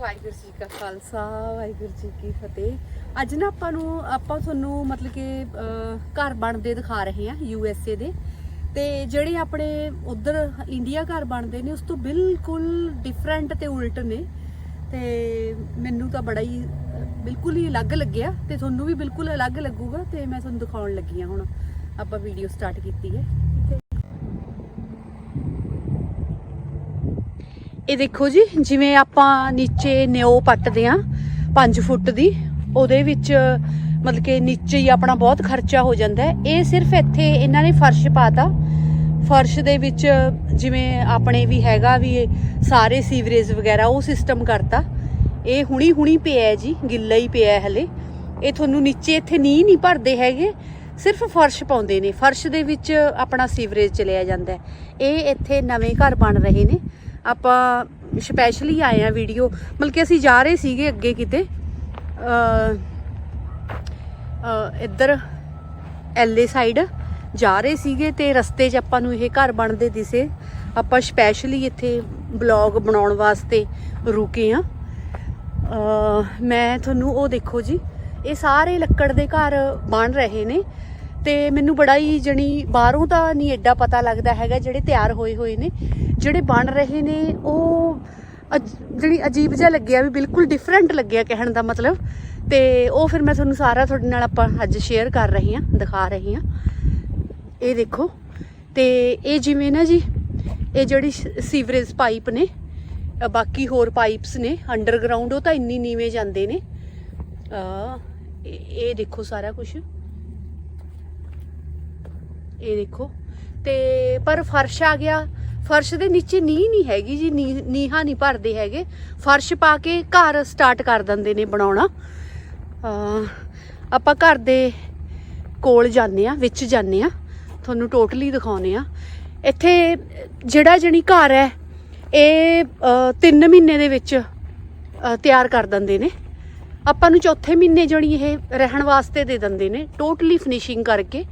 ਵਾਹਿਗੁਰੂ ਜੀ ਕਾ ਖਾਲਸਾ, ਵਾਹਿਗੁਰੂ ਜੀ ਕੀ ਫਤਿਹ। ਅੱਜ ਨਾ ਆਪਾਂ ਨੂੰ, ਆਪਾਂ ਤੁਹਾਨੂੰ ਮਤਲਬ ਕਿ ਘਰ ਬਣਦੇ ਦਿਖਾ ਰਹੇ ਹਾਂ ਯੂ ਐਸ ਏ ਦੇ। ਤੇ ਜਿਹੜੇ ਆਪਣੇ ਉਧਰ ਇੰਡੀਆ ਘਰ ਬਣਦੇ ਨੇ, ਉਸ ਤੋਂ ਬਿਲਕੁਲ ਡਿਫਰੈਂਟ ਤੇ ਉਲਟ ਨੇ। ਤੇ ਮੈਨੂੰ ਤਾਂ ਬੜਾ ਹੀ ਬਿਲਕੁਲ ਹੀ ਅਲੱਗ ਲੱਗਿਆ ਤੇ ਤੁਹਾਨੂੰ ਵੀ ਬਿਲਕੁਲ ਅਲੱਗ ਲੱਗੂਗਾ ਤੇ ਮੈਂ ਤੁਹਾਨੂੰ ਦਿਖਾਉਣ ਲੱਗੀ ਹਾਂ ਹੁਣ। ਆਪਾਂ ਵੀਡੀਓ ਸਟਾਰਟ ਕੀਤੀ ਹੈ। ਇਹ ਦੇਖੋ ਜੀ, ਜਿਵੇਂ ਆਪਾਂ ਨੀਚੇ ਨਿਓ ਪੱਟਦੇ ਆ 5 ਫੁੱਟ ਦੀ, ਉਹਦੇ ਵਿੱਚ, ਮਤਲਬ ਕਿ ਨੀਚੇ ਹੀ ਆਪਣਾ ਬਹੁਤ ਖਰਚਾ ਹੋ ਜਾਂਦਾ ਹੈ। ਇਹ ਸਿਰਫ ਇੱਥੇ ਇਹਨਾਂ ਨੇ ਫਰਸ਼ ਪਾਤਾ। ਫਰਸ਼ ਦੇ ਵਿੱਚ ਜਿਵੇਂ ਆਪਣੇ ਵੀ ਹੈਗਾ ਵੀ ਸਾਰੇ ਸੀਵਰੇਜ ਵਗੈਰਾ, ਉਹ ਸਿਸਟਮ ਕਰਤਾ। ਇਹ ਹੁਣੀ ਹੁਣੀ ਪਿਆ ਜੀ, ਗਿੱਲਾ ਹੀ ਪਿਆ ਹਲੇ। ਇਹ ਤੁਹਾਨੂੰ ਨੀਚੇ ਇੱਥੇ ਨੀਂਹ ਨਹੀਂ ਭਰਦੇ ਹੈਗੇ, ਸਿਰਫ ਫਰਸ਼ ਪਾਉਂਦੇ ਨੇ। ਫਰਸ਼ ਦੇ ਵਿੱਚ ਆਪਣਾ ਸੀਵਰੇਜ ਚਲਿਆ ਜਾਂਦਾ ਇਹ ਇੱਥੇ ਨਵੇਂ ਘਰ ਬਣ ਰਹੇ ਨੇ। ਆਪਾਂ ਸਪੈਸ਼ਲੀ ਆਏ ਆ ਵੀਡੀਓ ਮਤਲਬ ਕਿ ਅਸੀਂ ਜਾ ਰਹੇ ਸੀਗੇ ਅੱਗੇ ਕਿਤੇ ਅ ਅ ਇੱਧਰ ਐਲਏ ਸਾਈਡ ਜਾ ਰਹੇ ਸੀਗੇ ਤੇ ਰਸਤੇ 'ਚ ਆਪਾਂ ਨੂੰ ਇਹ ਘਰ ਬਣਦੇ ਦਿਸੇ। ਆਪਾਂ ਸਪੈਸ਼ਲੀ ਇੱਥੇ ਬਲੌਗ ਬਣਾਉਣ ਵਾਸਤੇ ਰੁਕੇ ਆ ਮੈਂ ਤੁਹਾਨੂੰ ਉਹ ਦੇਖੋ ਜੀ, ਇਹ ਸਾਰੇ ਲੱਕੜ ਦੇ ਘਰ ਬਣ ਰਹੇ ਨੇ। ਤੇ ਮੈਨੂੰ ਬੜਾ ਹੀ ਜਣੀ ਬਾਹਰੋਂ ਤਾਂ ਨਹੀਂ ਐਡਾ ਪਤਾ ਲੱਗਦਾ ਹੈਗਾ ਜਿਹੜੇ ਤਿਆਰ ਹੋਏ ਹੋਏ ਨੇ, ਜਿਹੜੇ ਬਣ ਰਹੇ ਨੇ, ਉਹ ਅਜ- ਜਿਹੜੀ ਅਜੀਬ ਜਿਹਾ ਲੱਗਿਆ ਵੀ ਬਿਲਕੁਲ ਡਿਫਰੈਂਟ ਲੱਗਿਆ ਕਹਿਣ ਦਾ ਮਤਲਬ। ਤੇ ਉਹ ਫਿਰ ਮੈਂ ਤੁਹਾਨੂੰ ਸਾਰਾ ਤੁਹਾਡੇ ਨਾਲ ਆਪਾਂ ਅੱਜ ਸ਼ੇਅਰ ਕਰ ਰਹੀ ਹਾਂ, ਦਿਖਾ ਰਹੀ ਹਾਂ। ਇਹ ਦੇਖੋ, ਤੇ ਇਹ ਜਿਵੇਂ ਨਾ ਜੀ, ਇਹ ਜਿਹੜੀ ਸੀਵਰੇਜ ਪਾਈਪ ਨੇ ਬਾਕੀ ਹੋਰ ਪਾਈਪਸ ਨੇ ਅੰਡਰਗਰਾਉਂਡ ਉਹ ਤਾਂ ਇੰਨੀ ਨੀਵੇਂ ਜਾਂਦੇ ਨੇ। ਆ ਇਹ ਦੇਖੋ ਸਾਰਾ ਕੁਝ ਇਹ ਦੇਖੋ। ਤੇ ਪਰ ਫਰਸ਼ ਆ ਗਿਆ। ਫਰਸ਼ ਦੇ ਨੀਚੇ ਨੀਂਹ ਨਹੀਂ ਹੈਗੀ ਜੀ। ਨੀਂਹ- ਨੀਹਾਂ ਨਹੀਂ ਭਰਦੇ ਹੈਗੇ। ਫਰਸ਼ ਪਾ ਕੇ ਘਰ ਸਟਾਰਟ ਕਰ ਦਿੰਦੇ ਨੇ ਬਣਾਉਣਾ। ਆਪਾਂ ਘਰ ਦੇ ਕੋਲ ਜਾਂਦੇ ਆ ਵਿੱਚ ਜਾਂਦੇ ਆ ਤੁਹਾਨੂੰ ਟੋਟਲੀ ਦਿਖਾਉਨੇ ਆ ਇੱਥੇ ਜਿਹੜਾ ਜਣੀ ਘਰ ਹੈ, ਇਹ 3 ਮਹੀਨੇ ਦੇ ਵਿੱਚ ਤਿਆਰ ਕਰ ਦਿੰਦੇ ਨੇ। ਆਪਾਂ ਨੂੰ ਚੌਥੇ ਮਹੀਨੇ ਜਣੀ ਇਹ ਰਹਿਣ ਵਾਸਤੇ ਦੇ ਦਿੰਦੇ ਨੇ। ਟੋਟਲੀ ਫਿਨਿਸ਼ਿੰਗ ਕਰਕੇ।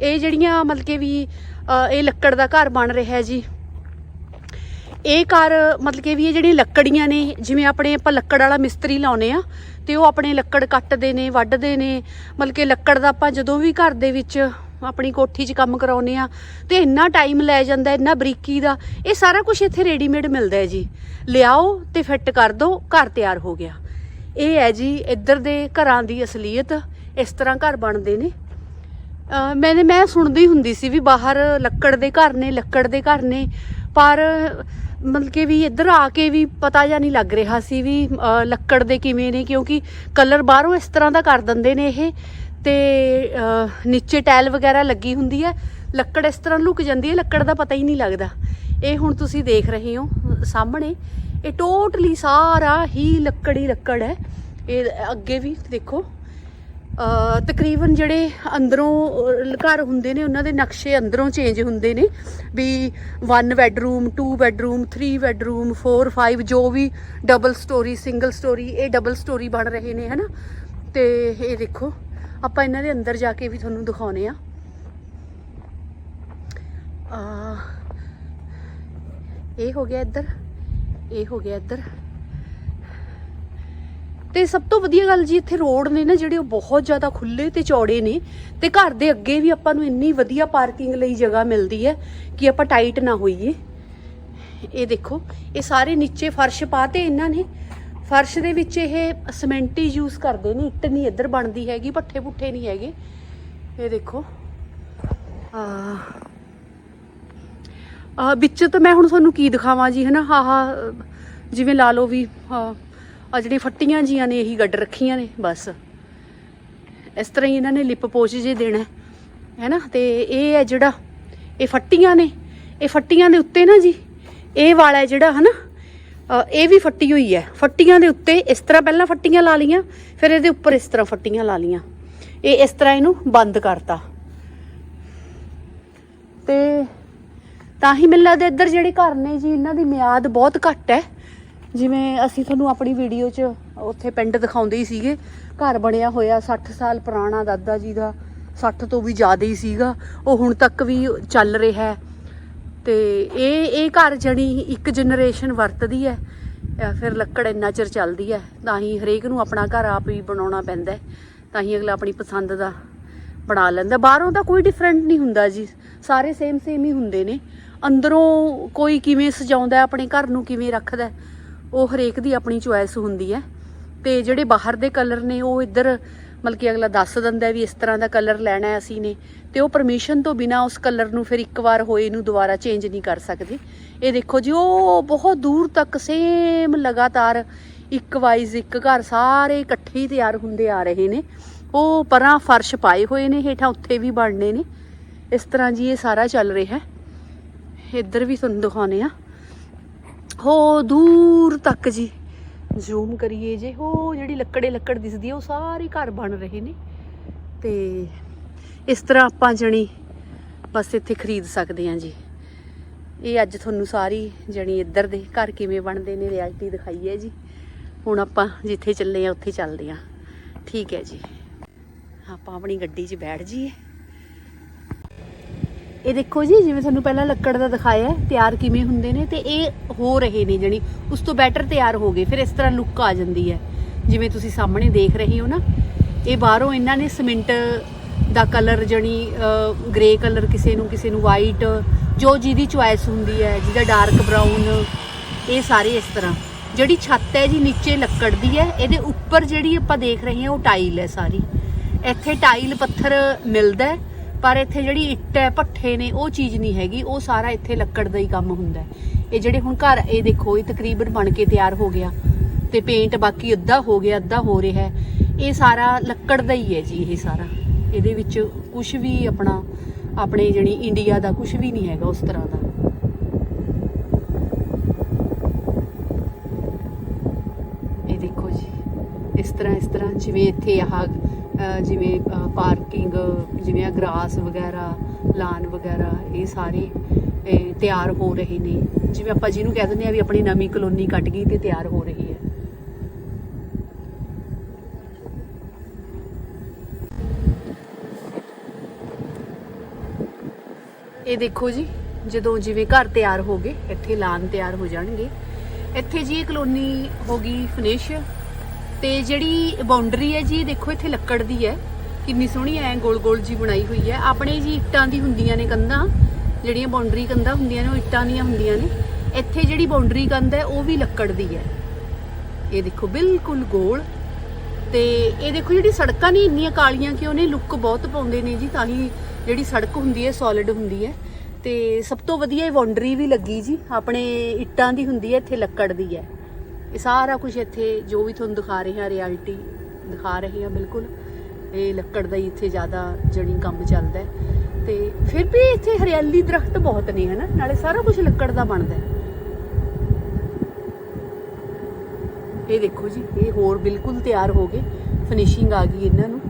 ਇਹ ਜਿਹੜੀਆਂ ਮਤਲਬ ਕਿ ਵੀ ਇਹ ਲੱਕੜ ਦਾ ਘਰ ਬਣ ਰਿਹਾ ਹੈ ਜੀ। ਇਹ ਘਰ ਮਤਲਬ ਕਿ ਵੀ ਇਹ ਜਿਹੜੀਆਂ ਲੱਕੜੀਆਂ ਨੇ, ਜਿਵੇਂ ਆਪਣੇ ਆਪਾਂ ਲੱਕੜ ਵਾਲਾ ਮਿਸਤਰੀ ਲਾਉਨੇ ਆ ਤੇ ਉਹ ਆਪਣੇ ਲੱਕੜ ਕੱਟਦੇ ਨੇ, ਵੱਢਦੇ ਨੇ। ਮਤਲਬ ਕਿ ਲੱਕੜ ਦਾ ਆਪਾਂ ਜਦੋਂ ਵੀ ਘਰ ਦੇ ਵਿੱਚ ਆਪਣੀ ਕੋਠੀ 'ਚ ਕੰਮ ਕਰਾਉਨੇ ਆ ਤੇ ਇੰਨਾ ਟਾਈਮ ਲੈ ਜਾਂਦਾ, ਇੰਨਾ ਬਰੀਕੀ ਦਾ, ਇਹ ਸਾਰਾ ਕੁਝ ਇੱਥੇ ਰੈਡੀਮੇਡ ਮਿਲਦਾ ਹੈ ਜੀ। ਲਿਆਓ ਤੇ ਫਿੱਟ ਕਰ ਦਿਓ, ਘਰ ਤਿਆਰ ਹੋ ਗਿਆ। ਇਹ ਹੈ ਜੀ ਇੱਧਰ ਦੇ ਘਰਾਂ ਦੀ ਅਸਲੀਅਤ, ਇਸ ਤਰ੍ਹਾਂ ਘਰ ਬਣਦੇ ਨੇ। ਮੈਨੇ, ਮੈਂ ਸੁਣਦੀ ਹੁੰਦੀ ਸੀ ਵੀ ਬਾਹਰ ਲੱਕੜ ਦੇ ਘਰ ਨੇ, ਲੱਕੜ ਦੇ ਘਰ ਨੇ, ਪਰ ਮਤਲਬ ਕਿ ਵੀ ਇੱਧਰ ਆ ਕੇ ਵੀ ਪਤਾ ਜਾਂ ਨਹੀਂ ਲੱਗ ਰਿਹਾ ਸੀ ਵੀ ਲੱਕੜ ਦੇ ਕਿਵੇਂ ਨੇ, ਕਿਉਂਕਿ ਕਲਰ ਬਾਹਰੋਂ ਇਸ ਤਰ੍ਹਾਂ ਦਾ ਕਰ ਦਿੰਦੇ ਨੇ ਇਹ, ਤੇ ਨੀਚੇ ਟਾਇਲ ਵਗੈਰਾ ਲੱਗੀ ਹੁੰਦੀ ਹੈ, ਲੱਕੜ ਇਸ ਤਰ੍ਹਾਂ ਲੁਕ ਜਾਂਦੀ ਹੈ, ਲੱਕੜ ਦਾ ਪਤਾ ਹੀ ਨਹੀਂ ਲੱਗਦਾ। ਇਹ ਹੁਣ ਤੁਸੀਂ ਦੇਖ ਰਹੇ ਹੋ, ਸਾਹਮਣੇ, ਇਹ ਟੋਟਲੀ ਸਾਰਾ ਹੀ ਲੱਕੜ ਹੀ ਲੱਕੜ ਹੈ, ਇਹ ਅੱਗੇ ਵੀ ਦੇਖੋ। ਤਕਰੀਬਨ ਜਿਹੜੇ ਅੰਦਰੋਂ ਘਰ ਹੁੰਦੇ ਨੇ, ਉਹਨਾਂ ਦੇ ਨਕਸ਼ੇ ਅੰਦਰੋਂ ਚੇਂਜ ਹੁੰਦੇ ਨੇ ਵੀ 1 ਬੈਡਰੂਮ 2 ਬੈਡਰੂਮ 3 ਬੈਡਰੂਮ 4 5 ਜੋ ਵੀ ਡਬਲ ਸਟੋਰੀ ਸਿੰਗਲ ਸਟੋਰੀ ਇਹ ਡਬਲ ਸਟੋਰੀ ਬਣ ਰਹੇ ਨੇ, ਹਨਾ? ਤੇ ਇਹ ਦੇਖੋ, ਆਪਾਂ ਇਹਨਾਂ ਦੇ ਅੰਦਰ ਜਾ ਕੇ ਵੀ ਤੁਹਾਨੂੰ ਦਿਖਾਉਨੇ ਆ। ਆ ਇਹ ਹੋ ਗਿਆ ਇੱਧਰ, ਇਹ ਹੋ ਗਿਆ ਇੱਧਰ। ਤੇ ਸਭ ਤੋਂ ਵਧੀਆ ਗੱਲ ਜੀ ਇੱਥੇ ਰੋਡ ਨੇ ਨਾ ਜਿਹੜੇ ਉਹ ਬਹੁਤ ਜ਼ਿਆਦਾ ਖੁੱਲੇ ਤੇ ਚੌੜੇ ਨੇ ਤੇ ਘਰ ਦੇ ਅੱਗੇ ਵੀ ਆਪਾਂ ਨੂੰ ਇੰਨੀ ਵਧੀਆ ਪਾਰਕਿੰਗ ਲਈ ਜਗ੍ਹਾ ਮਿਲਦੀ ਹੈ ਕਿ ਆਪਾਂ ਟਾਈਟ ਨਾ ਹੋਈਏ। ਇਹ ਦੇਖੋ, ਇਹ ਸਾਰੇ ਨੀਚੇ ਫਰਸ਼ ਪਾਤੇ ਇਹਨਾਂ ਨੇ। ਫਰਸ਼ ਦੇ ਵਿੱਚ ਇਹ ਸਿਮੈਂਟੀ ਯੂਜ਼ ਕਰਦੇ ਨੇ, ਇੱਟ ਨਹੀਂ ਇੱਧਰ ਬਣਦੀ ਹੈਗੀ, ਪੱਠੇ ਪੁੱਠੇ ਨਹੀਂ ਹੈਗੇ। ਇਹ ਦੇਖੋ। ਆ ਵਿੱਚ ਤਾਂ ਮੈਂ ਹੁਣ ਤੁਹਾਨੂੰ ਕੀ ਦਿਖਾਵਾਂ ਜੀ, ਹਨਾ? ਆਹ ਜਿਵੇਂ ਲਾ ਲਓ ਵੀ ਆ ਆ ਜਿਹੜੀ ਫੱਟੀਆਂ ਜੀਆਂ ਨੇ ਇਹੀ ਗੱਡ ਰੱਖੀਆਂ ਨੇ ਬਸ। ਇਸ ਤਰ੍ਹਾਂ ਹੀ ਇਹਨਾਂ ਨੇ ਲਿਪ ਪੋਚ ਜੇ ਦੇਣਾ ਹੈ ਹੈਨਾ? ਤੇ ਇਹ ਹੈ ਜਿਹੜਾ ਇਹ ਫੱਟੀਆਂ ਨੇ ਇਹ ਫੱਟੀਆਂ ਦੇ ਉੱਤੇ ਨਾ ਜੀ ਇਹ ਵਾਲਾ ਜਿਹੜਾ ਹਨਾ? ਅ, ਇਹ ਵੀ ਫੱਟੀ ਹੋਈ ਹੈ। ਫੱਟੀਆਂ ਦੇ ਉੱਤੇ ਇਸ ਤਰ੍ਹਾਂ ਪਹਿਲਾਂ ਫੱਟੀਆਂ ਲਾ ਲੀਆਂ ਫਿਰ ਇਹਦੇ ਉੱਪਰ ਇਸ ਤਰ੍ਹਾਂ ਫੱਟੀਆਂ ਲਾ ਲੀਆਂ ਇਹ ਇਸ ਤਰ੍ਹਾਂ ਇਹਨੂੰ ਬੰਦ ਕਰਤਾ। ਤੇ ਤਾਂ ਹੀ ਮੈਨੂੰ ਲੱਗਦਾ ਇੱਧਰ ਜਿਹੜੇ ਘਰ ਨੇ ਜੀ ਇਹਨਾਂ ਦੀ ਮਿਆਦ ਬਹੁਤ ਘੱਟ ਹੈ। ਜਿਵੇਂ ਅਸੀਂ ਤੁਹਾਨੂੰ ਆਪਣੀ ਵੀਡੀਓ 'ਚ ਉੱਥੇ ਪਿੰਡ ਦਿਖਾਉਂਦੇ ਹੀ ਸੀਗੇ। ਘਰ ਬਣਿਆ ਹੋਇਆ 60 ਸਾਲ ਪੁਰਾਣਾ ਦਾਦਾ ਜੀ ਦਾ 60 ਤੋਂ ਵੀ ਜ਼ਿਆਦਾ ਹੀ ਸੀਗਾ। ਉਹ ਹੁਣ ਤੱਕ ਵੀ ਚੱਲ ਰਿਹਾ ਹੈ। ਤੇ ਇਹ ਇਹ ਘਰ ਜਣੀ ਇੱਕ ਜਨਰੇਸ਼ਨ ਵਰਤਦੀ ਹੈ। ਜਾਂ ਫਿਰ ਲੱਕੜ ਇੰਨਾ ਚਿਰ ਚੱਲਦੀ ਹੈ। ਤਾਂ ਹੀ ਹਰੇਕ ਨੂੰ ਆਪਣਾ ਘਰ ਆਪ ਹੀ ਬਣਾਉਣਾ ਪੈਂਦਾ ਤਾਂ ਹੀ ਅਗਲਾ ਆਪਣੀ ਪਸੰਦ ਦਾ ਬਣਾ ਲੈਂਦਾ। ਬਾਹਰੋਂ ਤਾਂ ਕੋਈ ਡਿਫਰੈਂਟ ਨਹੀਂ ਹੁੰਦਾ ਜੀ। ਸਾਰੇ ਸੇਮ ਸੇਮ ਹੀ ਹੁੰਦੇ ਨੇ। ਅੰਦਰੋਂ ਕੋਈ ਕਿਵੇਂ ਸਜਾਉਂਦਾ ਆਪਣੇ ਘਰ ਨੂੰ ਕਿਵੇਂ ਰੱਖਦਾ ਉਹ ਹਰੇਕ ਦੀ ਆਪਣੀ ਚੁਆਇਸ ਹੁੰਦੀ ਹੈ। ਤੇ ਜਿਹੜੇ ਬਾਹਰ ਦੇ ਕਲਰ ਨੇ, ਉਹ ਇੱਧਰ ਮਤਲਬ ਕਿ ਅਗਲਾ ਦੱਸ ਦਿੰਦਾ ਵੀ ਇਸ ਤਰ੍ਹਾਂ ਦਾ ਕਲਰ ਲੈਣਾ ਹੈ ਅਸੀਂ ਨੇ। ਤੇ ਉਹ ਪਰਮਿਸ਼ਨ ਤੋਂ ਬਿਨਾ ਉਸ ਕਲਰ ਨੂੰ ਫਿਰ ਇੱਕ ਵਾਰ ਹੋਏ ਨੂੰ ਦੁਬਾਰਾ ਚੇਂਜ ਨਹੀਂ ਕਰ ਸਕਦੇ। ਇਹ ਦੇਖੋ ਜੀ, ਉਹ ਬਹੁਤ ਦੂਰ ਤੱਕ ਸੇਮ ਲਗਾਤਾਰ ਇੱਕ ਵਾਈਜ਼ ਇੱਕ ਘਰ ਸਾਰੇ ਇਕੱਠੇ ਹੀ ਤਿਆਰ ਹੁੰਦੇ ਆ ਰਹੇ ਨੇ। ਉਹ ਪਰਾਂ ਫਰਸ਼ ਪਾਏ ਹੋਏ ਨੇ, ਹੇਠਾਂ ਉੱਥੇ ਵੀ ਬਣਨੇ ਨੇ। ਇਸ ਤਰ੍ਹਾਂ ਜੀ ਇਹ ਸਾਰਾ ਚੱਲ ਰਿਹਾ ਹੈ। ਇੱਧਰ ਵੀ ਤੁਹਾਨੂੰ ਦਿਖਾਉਨੇ ਆ ਹੋ ਦੂਰ ਤੱਕ ਜੀ। ਜ਼ੂਮ ਕਰੀਏ ਜੇ, ਹੋ ਜਿਹੜੀ ਲੱਕੜੇ ਲੱਕੜ ਦਿਸਦੀ ਹੈ ਉਹ ਸਾਰੇ ਘਰ ਬਣ ਰਹੇ ਨੇ। ਤੇ ਇਸ ਤਰ੍ਹਾਂ ਆਪਾਂ ਜਣੀ ਬਸ ਇੱਥੇ ਖਰੀਦ ਸਕਦੇ ਹਾਂ ਜੀ। ਇਹ ਅੱਜ ਤੁਹਾਨੂੰ ਸਾਰੀ ਜਣੀ ਇੱਧਰ ਦੇ ਘਰ ਕਿਵੇਂ ਬਣਦੇ ਨੇ, ਰਿਐਲਿਟੀ ਦਿਖਾਈ ਹੈ ਜੀ। ਹੁਣ ਆਪਾਂ ਜਿੱਥੇ ਚੱਲੇ ਆ ਉੱਥੇ ਚੱਲਦੇ ਆ ਠੀਕ ਹੈ ਜੀ। ਆਪਾਂ ਆਪਣੀ ਗੱਡੀ 'ਚ ਬੈਠ ਜਾਈਏ। ਇਹ ਦੇਖੋ ਜੀ, ਜਿਵੇਂ ਤੁਹਾਨੂੰ ਪਹਿਲਾਂ ਲੱਕੜ ਦਾ ਦਿਖਾਇਆ ਤਿਆਰ ਕਿਵੇਂ ਹੁੰਦੇ ਨੇ ਤੇ ਇਹ ਹੋ ਰਹੇ ਨੇ ਜਣੀ ਉਸ ਤੋਂ ਬੈਟਰ ਤਿਆਰ ਹੋ ਗਏ, ਫਿਰ ਇਸ ਤਰ੍ਹਾਂ ਲੁੱਕ ਆ ਜਾਂਦੀ ਹੈ। ਜਿਵੇਂ ਤੁਸੀਂ ਸਾਹਮਣੇ ਦੇਖ ਰਹੇ ਹੋ ਨਾ, ਇਹ ਬਾਹਰੋਂ ਇਹਨਾਂ ਨੇ ਸਿਮੈਂਟ ਦਾ ਕਲਰ ਜਣੀ ਗ੍ਰੇ ਕਲਰ ਕਿਸੇ ਨੂੰ ਕਿਸੇ ਨੂੰ ਵਾਈਟ ਜੋ ਜਿਹਦੀ ਚੁਆਇਸ ਹੁੰਦੀ ਹੈ, ਜਿਹਦਾ ਡਾਰਕ ਬਰਾਊਨ ਇਹ ਸਾਰੇ ਇਸ ਤਰ੍ਹਾਂ। ਜਿਹੜੀ ਛੱਤ ਹੈ ਜੀ, ਨੀਚੇ ਲੱਕੜ ਦੀ ਹੈ, ਇਹਦੇ ਉੱਪਰ ਜਿਹੜੀ ਆਪਾਂ ਦੇਖ ਰਹੇ ਹਾਂ, ਉਹ ਟਾਈਲ ਹੈ ਸਾਰੀ। ਇੱਥੇ ਟਾਈਲ ਪੱਥਰ ਮਿਲਦਾ ਹੈ। ਪਰ ਇੱਥੇ ਜਿਹੜੀ ਇੱਟ ਹੈ ਪੱਠੇ ਨੇ, ਉਹ ਚੀਜ਼ ਨਹੀਂ ਹੈਗੀ। ਉਹ ਸਾਰਾ ਇੱਥੇ ਲੱਕੜ ਦਾ ਹੀ ਕੰਮ ਹੁੰਦਾ ਇਹ ਜਿਹੜੇ ਹੁਣ ਘਰ, ਇਹ ਦੇਖੋ, ਇਹ ਤਕਰੀਬਨ ਬਣ ਕੇ ਤਿਆਰ ਹੋ ਗਿਆ। ਤੇ ਪੇਂਟ ਬਾਕੀ ਅੱਧਾ ਹੋ ਗਿਆ, ਅੱਧਾ ਹੋ ਰਿਹਾ ਹੈ। ਇਹ ਸਾਰਾ ਲੱਕੜ ਦਾ ਹੀ ਹੈ ਜੀ, ਇਹ ਸਾਰਾ। ਇਹਦੇ ਵਿੱਚ ਕੁਝ ਵੀ ਆਪਣਾ, ਆਪਣੇ ਜਿਹੜੀ ਇੰਡੀਆ ਦਾ ਕੁਝ ਵੀ ਨਹੀਂ ਹੈਗਾ ਉਸ ਤਰ੍ਹਾਂ ਦਾ। ਇਹ ਦੇਖੋ ਜੀ, ਇਸ ਤਰ੍ਹਾਂ ਇਸ ਤਰ੍ਹਾਂ ਜਿਵੇਂ ਇੱਥੇ ਆਹ ਜਿਵੇਂ ਪਾਰਕਿੰਗ, ਜਿਵੇਂ ਗ੍ਰਾਸ ਵਗੈਰਾ, ਲਾਨ ਵਗੈਰਾ, ਇਹ ਸਾਰੇ ਤਿਆਰ ਹੋ ਰਹੇ ਨੇ। ਜਿਵੇਂ ਆਪਾਂ ਜਿਹਨੂੰ ਕਹਿ ਦਿੰਦੇ ਆ ਵੀ ਆਪਣੀ ਨਵੀਂ ਕਲੋਨੀ ਕੱਟ ਗਈ ਤੇ ਤਿਆਰ ਹੋ ਰਹੀ ਹੈ। ਇਹ ਦੇਖੋ ਜੀ, ਜਦੋਂ ਜਿਵੇਂ ਘਰ ਤਿਆਰ ਹੋ ਗਏ, ਇੱਥੇ ਲਾਨ ਤਿਆਰ ਹੋ ਜਾਣਗੇ। ਇੱਥੇ ਜੀ ਇਹ ਕਲੋਨੀ ਹੋ ਗਈ ਫਿਨਿਸ਼। ਤੇ ਜਿਹੜੀ ਬਾਉਂਡਰੀ ਹੈ ਜੀ ਦੇਖੋ ਇੱਥੇ ਲੱਕੜ ਦੀ ਹੈ। ਕਿੰਨੀ ਸੋਹਣੀ ਐ ਗੋਲ ਗੋਲ ਜੀ ਬਣਾਈ ਹੋਈ ਹੈ। ਆਪਣੇ ਜੀ ਇੱਟਾਂ ਦੀ ਹੁੰਦੀਆਂ ਨੇ ਕੰਧਾਂ, ਜਿਹੜੀਆਂ ਬਾਉਂਡਰੀ ਕੰਧਾਂ ਹੁੰਦੀਆਂ ਨੇ, ਉਹ ਇੱਟਾਂ ਦੀਆਂ ਹੁੰਦੀਆਂ ਨੇ। ਇੱਥੇ ਜਿਹੜੀ ਬਾਉਂਡਰੀ ਕੰਧ ਹੈ, ਉਹ ਵੀ ਲੱਕੜ ਦੀ ਹੈ। ਇਹ ਦੇਖੋ ਬਿਲਕੁਲ ਗੋਲ। ਤੇ ਇਹ ਦੇਖੋ ਜਿਹੜੀ ਸੜਕਾਂ ਨੇ ਇੰਨੀਆਂ ਕਾਲੀਆਂ ਕਿ ਉਹਨੇ ਲੁੱਕ ਬਹੁਤ ਪਾਉਂਦੇ ਨੇ ਜੀ, ਤਾਂ ਹੀ ਜਿਹੜੀ ਸੜਕ ਹੁੰਦੀ ਹੈ ਸੋਲਿਡ ਹੁੰਦੀ ਹੈ। ਤੇ ਸਭ ਤੋਂ ਵਧੀਆ ਇਹ ਬਾਉਂਡਰੀ ਵੀ ਲੱਗੀ ਜੀ। ਆਪਣੇ ਇੱਟਾਂ ਦੀ ਹੁੰਦੀ ਹੈ, ਇੱਥੇ ਲੱਕੜ ਦੀ ਹੈ। ਇਹ ਸਾਰਾ ਕੁਝ ਇੱਥੇ ਜੋ ਵੀ ਤੁਹਾਨੂੰ ਦਿਖਾ ਰਹੇ ਹਾਂ ਰਿਐਲਿਟੀ ਦਿਖਾ ਰਹੇ ਹਾਂ ਬਿਲਕੁਲ। ਇਹ ਲੱਕੜ ਦਾ ਹੀ ਇੱਥੇ ਜ਼ਿਆਦਾ ਜਣੀ ਕੰਮ ਚੱਲਦਾ ਤੇ ਫਿਰ ਵੀ ਇੱਥੇ ਹਰਿਆਲੀ ਦਰਖਤ ਬਹੁਤ ਨੇ, ਹਨਾ? ਨਾਲੇ ਸਾਰਾ ਕੁਝ ਲੱਕੜ ਦਾ ਬਣਦਾ ਇਹ ਦੇਖੋ ਜੀ, ਇਹ ਹੋਰ ਬਿਲਕੁਲ ਤਿਆਰ ਹੋ ਗਏ। ਫਿਨਿਸ਼ਿੰਗ ਆ ਗਈ ਇਹਨਾਂ ਨੂੰ।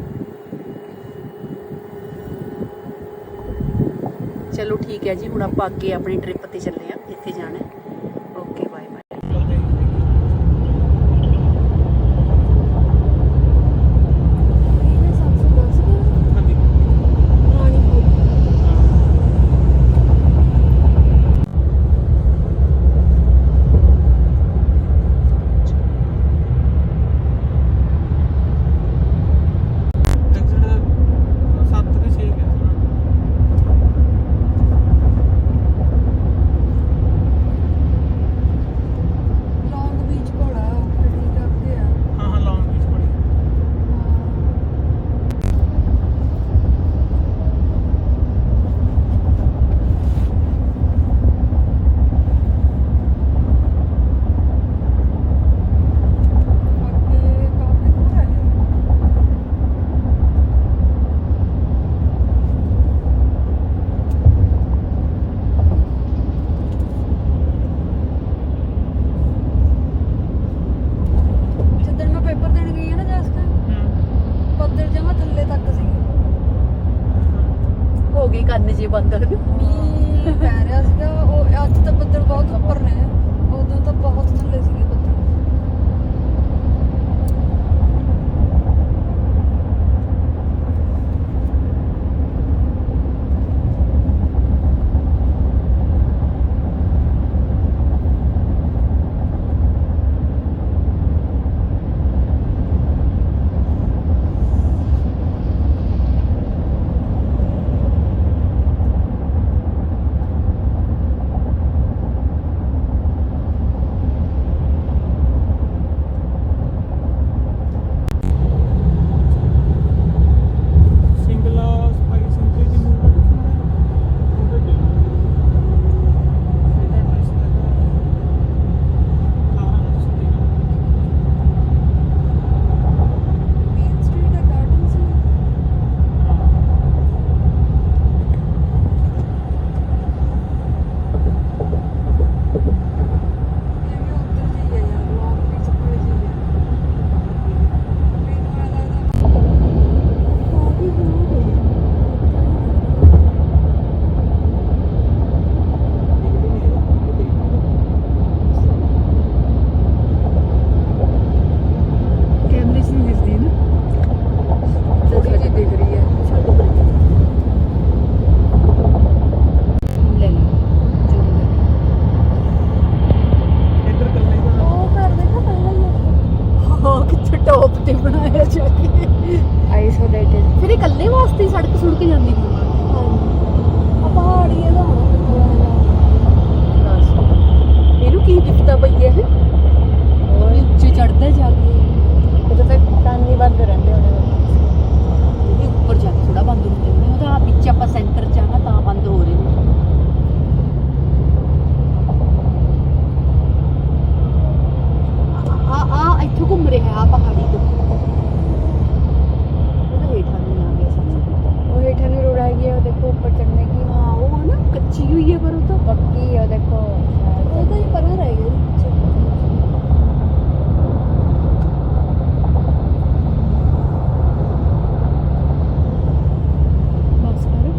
ਚਲੋ ਠੀਕ ਹੈ ਜੀ, ਹੁਣ ਆਪਾਂ ਅੱਗੇ ਆਪਣੀ ਟ੍ਰਿਪ ਤੇ ਚੱਲੇ ਆ ਇੱਥੇ ਜਾਣਾ ਹੈ ਓਕੇ ਬਾਏ ਬਾਏ ਸੱਤ ਕੇ ਛੇ ਗਿਆ ਲੌਂਗ ਬੀਚ ਕੋਲ ਆ ਗੱਡੀ ਕਰਦੇ ਆ ਹਾਂ ਹਾਂ ਲੌਂਗ ਬੀਚ ਕੋਲ ਅੱਗੇ ਕਾਫੀ ਦੂਰ ਹੈ ਜਿੱਦਣ ਮੈਂ ਪੇਪਰ ਦੇਣ ਗਈ ਆ ਨਾ ਜਸਕਾ ਬੱਦਲ ਜਮਾ ਥੱਲੇ ਤੱਕ ਸੀ ਹੋ ਗਈ ਕੰਨ ਜੇ ਬੰਦ ਕਰਨੀ ਆ ਪਹਾੜੀ ਇਹਦਾ ਦੱਸ ਇਹਨੂੰ ਕੀ ਦਿੱਕਤਾਂ ਪਈ ਹੈ ਹੋਰ ਉੱਚੇ ਚੜਦਾ ਜਾ ਕੇ। ਇਹਦੇ ਤੇ ਕੰਨ ਨਹੀਂ ਬੰਦ ਰਹਿੰਦੇ ਉਹਨੇ ਇਹ ਉੱਪਰ ਜਾ ਕੇ ਥੋੜਾ ਬੰਦ ਹੁੰਦੇ ਨੇ ਉਹਦਾ ਪਿੱਛੇ ਆਪਾਂ ਸੈਂਟਰ ਚ ਆ ਤਾਂ ਬੰਦ ਹੋ ਰਹੇ। ਨੇ ਆ ਆ ਇੱਥੇ ਘੁੰਮ ਰਿਹਾ ਆ ਪਹਾੜੀ ਤੋਂ।